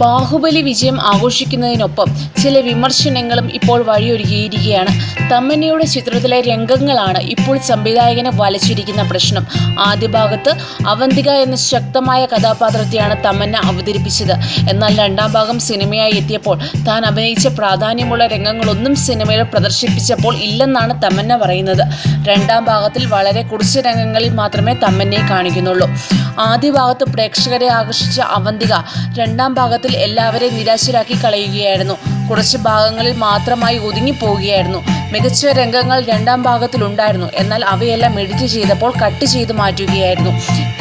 ബാഹുബലി വിജയം ആഘോഷിക്കുന്നതിനൊപ്പം ചില വിമർശനങ്ങളും ഇപ്പോൾ വഴിയൊരുക്കിയിരിക്കുകയാണ്. തമ്മന്നയുടെ ചിത്രത്തിലെ രംഗങ്ങളാണ് ഇപ്പോൾ സംവിധായകനെ വലച്ചിരിക്കുന്ന പ്രശ്നം. ആദ്യ ഭാഗത്ത് അവന്തിക എന്ന ശക്തമായ കഥാപാത്രത്തെയാണ് തമ്മന്ന അവതരിപ്പിച്ചത്. എന്നാൽ രണ്ടാം ഭാഗം സിനിമയായി എത്തിയപ്പോൾ താൻ അഭിനയിച്ച പ്രാധാന്യമുള്ള രംഗങ്ങളൊന്നും സിനിമയിൽ പ്രദർശിപ്പിച്ചപ്പോൾ ഇല്ലെന്നാണ് തമ്മന്ന പറയുന്നത്. രണ്ടാം ഭാഗത്തിൽ വളരെ കുറച്ച് രംഗങ്ങളിൽ മാത്രമേ തമ്മന്നെ കാണിക്കുന്നുള്ളൂ. ആദ്യ ഭാഗത്ത് പ്രേക്ഷകരെ ആകർഷിച്ച അവന്തിക രണ്ടാം ഭാഗത്തിൽ എല്ലാവരെയും നിരാശരാക്കി കളയുകയായിരുന്നു. കുറച്ച് ഭാഗങ്ങളിൽ മാത്രമായി ഒതുങ്ങിപ്പോവുകയായിരുന്നു. മികച്ച രംഗങ്ങൾ രണ്ടാം ഭാഗത്തിലുണ്ടായിരുന്നു. എന്നാൽ അവയെല്ലാം എഡിറ്റ് ചെയ്തപ്പോൾ കട്ട് ചെയ്ത് മാറ്റുകയായിരുന്നു.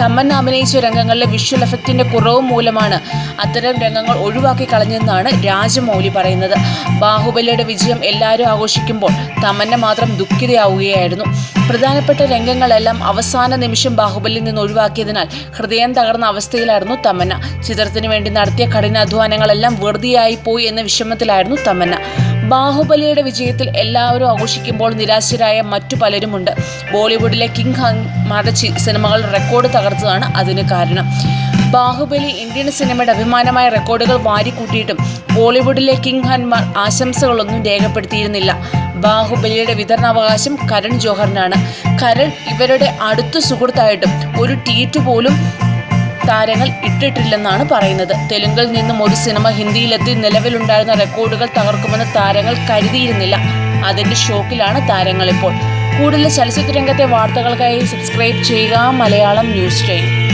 തമ്മൻ അഭിനയിച്ച രംഗങ്ങളിലെ വിഷ്വൽ എഫക്റ്റിന്റെ കുറവ് മൂലമാണ് അത്തരം രംഗങ്ങൾ ഒഴിവാക്കി കളഞ്ഞെന്നാണ് രാജമൗലി പറയുന്നത്. ബാഹുബലിയുടെ വിജയം എല്ലാവരും ആഘോഷിക്കുമ്പോൾ തമന്ന മാത്രം ദുഃഖിതയാവുകയായിരുന്നു. പ്രധാനപ്പെട്ട രംഗങ്ങളെല്ലാം അവസാന നിമിഷം ബാഹുബലിയിൽ നിന്ന് ഒഴിവാക്കിയതിനാൽ ഹൃദയം തകർന്ന അവസ്ഥയിലായിരുന്നു തമന്ന ചിത്രത്തിന് വേണ്ടി നടത്തിയ കഠിനാധ്വാനങ്ങളെല്ലാം വെറുതെയായി പോയി എന്ന വിഷമത്തിലായിരുന്നു തമന്ന ബാഹുബലിയുടെ വിജയത്തിൽ എല്ലാവരും ആഘോഷിക്കുമ്പോൾ നിരാശരായ മറ്റു പലരുമുണ്ട്. ബോളിവുഡിലെ കിങ് ഹാങ് മടച്ചി സിനിമകൾ റെക്കോർഡ് തകർത്തതാണ് അതിന് കാരണം. ബാഹുബലി ഇന്ത്യൻ സിനിമയുടെ അഭിമാനമായ റെക്കോർഡുകൾ വാരിക്കൂട്ടിയിട്ടും ബോളിവുഡിലെ കിങ് ഹാൻമാർ ആശംസകളൊന്നും രേഖപ്പെടുത്തിയിരുന്നില്ല. ബാഹുബലിയുടെ വിതരണാവകാശം കരൺ ജോഹറിനാണ്. കരൺ ഇവരുടെ അടുത്ത സുഹൃത്തായിട്ടും ഒരു ട്വീറ്റ് പോലും താരങ്ങൾ ഇട്ടിട്ടില്ലെന്നാണ് പറയുന്നത്. തെലുങ്കിൽ നിന്നും ഒരു സിനിമ ഹിന്ദിയിലെത്തി നിലവിലുണ്ടായിരുന്ന റെക്കോർഡുകൾ തകർക്കുമെന്ന് താരങ്ങൾ കരുതിയിരുന്നില്ല. അതിന്റെ ഷോക്കിലാണ് താരങ്ങൾ ഇപ്പോൾ കൂടുതൽ ചലച്ചിത്ര രംഗത്തെ വാർത്തകൾക്കായി സബ്സ്ക്രൈബ് ചെയ്യുക മലയാളം ന്യൂസ് ടൈം.